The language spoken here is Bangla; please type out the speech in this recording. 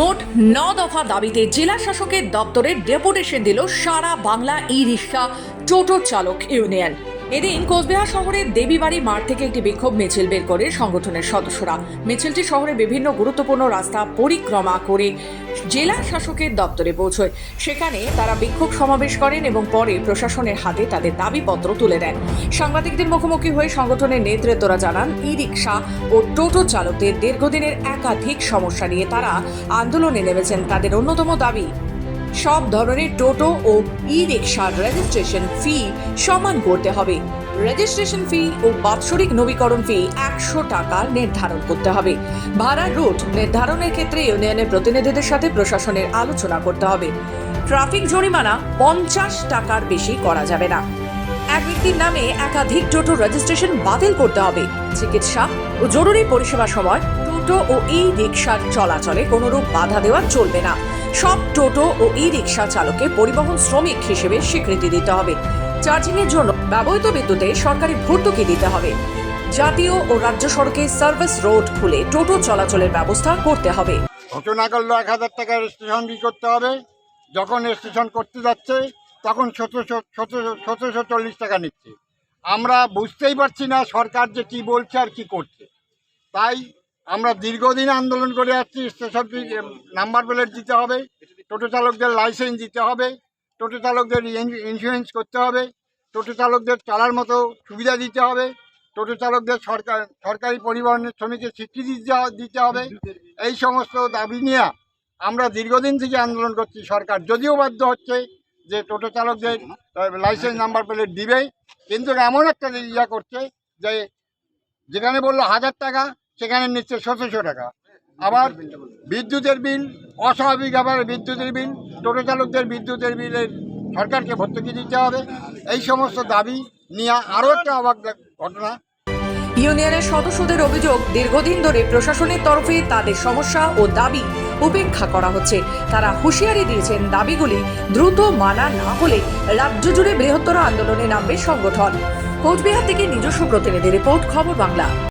মোট ন দফা দাবিতে জেলা শাসকের দপ্তরে ডেপুটেশন দিল সারা বাংলা ই রিক্সা টোটো চালক ইউনিয়ন। এদিন কোচবিহার শহরের দেবীবাড়ি মাঠ থেকে একটি বিক্ষোভ মিছিল বের করে সংগঠনের সদস্যরা। মিছিলটি শহরের বিভিন্ন গুরুত্বপূর্ণ রাস্তা পরিক্রমা করে জেলা শাসকের দপ্তরে পৌঁছয়। সেখানে তারা বিক্ষোভ সমাবেশ করেন এবং পরে প্রশাসনের হাতে তাদের দাবিপত্র তুলে দেন। সাংবাদিকদের মুখোমুখি হয়ে সংগঠনের নেতৃত্বরা জানান, ই রিক্সা ও টোটো চালকদের দীর্ঘদিনের একাধিক সমস্যা নিয়ে তারা আন্দোলনে নেমেছেন। তাদের অন্যতম দাবি সব ধরনের টোটো ও ই রিক্সার রেজিস্ট্রেশন ফি সমান করতে হবে। রেজিস্ট্রেশন ফি ও বাৎসরিক নবীকরণ ফি একশো টাকা নির্ধারণ করতে হবে। ভাড়া রুট নির্ধারণের ক্ষেত্রে ইউনিয়নের প্রতিনিধিদের সাথে প্রশাসনের আলোচনা করতে হবে। ট্রাফিক জরিমানা পঞ্চাশ টাকার বেশি করা যাবে না। এক ব্যক্তির নামে একাধিক টোটো রেজিস্ট্রেশন বাতিল করতে হবে। চিকিৎসা ও জরুরি পরিষেবা সময় টোটো ও ই রিক্সার চলাচলে কোনোরূপ বাধা দেওয়া চলবে না। সব টোটো ও ই রিক্সা চালককে পরিবহন শ্রমিক হিসেবে স্বীকৃতি দিতে হবে। চার্জিং এর জন্য ব্যবহৃত বিদ্যুতে সরকারি ভর্তুকি দিতে হবে। জাতীয় ও রাজ্য সড়কে সার্ভিস রোড খুলে টোটো চলাচলের ব্যবস্থা করতে হবে। ঘটনা করল এক হাজার টাকা স্টেশন ফি করতে হবে। যখন স্টেশন করতে যাচ্ছে, তখন সতেরোশো চল্লিশ টাকা নিচ্ছে। আমরা বুঝতেই পারছি না সরকার যে কি বলছে আর কি করছে। তাই আমরা দীর্ঘদিন আন্দোলন করে যাচ্ছি স্টেশন ফি নাম্বার প্লেট দিতে হবে, টোটো চালকদের লাইসেন্স দিতে হবে, টোটো চালকদের ইন্স্যুরেন্স করতে হবে, টোটো চালকদের চালার মতো সুবিধা দিতে হবে, টোটো চালকদের সরকার, সরকারি পরিবহনের শ্রমিকের স্বীকৃতি দিতে হবে। এই সমস্ত দাবি নিয়ে আমরা দীর্ঘদিন থেকে আন্দোলন করছি সরকার। যদিও বাধ্য হচ্ছে যে টোটো চালকদের লাইসেন্স নাম্বার প্লেট দিবে, কিন্তু এমন একটা ইয়া করছে যে যেখানে বলল হাজার টাকা সেখানে নিচ্ছে সতেরোশো টাকা। আবার বিদ্যুতের বিল, অস্বাভাবিক আবার বিদ্যুতের বিল, টোটো চালকদের বিদ্যুতের বিলের সরকারকে ভর্তুকি দিতে হবে। এই সমস্ত দাবি নিয়ে আরও একটা অবাক ঘটনা। ইউনিয়নের সদস্যদের অভিযোগ, দীর্ঘদিন ধরে প্রশাসনের তরফে তাদের সমস্যা ও দাবি উপেক্ষা করা হচ্ছে। তারা হুঁশিয়ারি দিয়েছেন দাবিগুলি দ্রুত মানা না হলে রাজ্য জুড়ে বৃহত্তর আন্দোলনে নামবে সংগঠন। কোচবিহার থেকে নিজস্ব প্রতিনিধি রিপোর্ট, খবর বাংলা।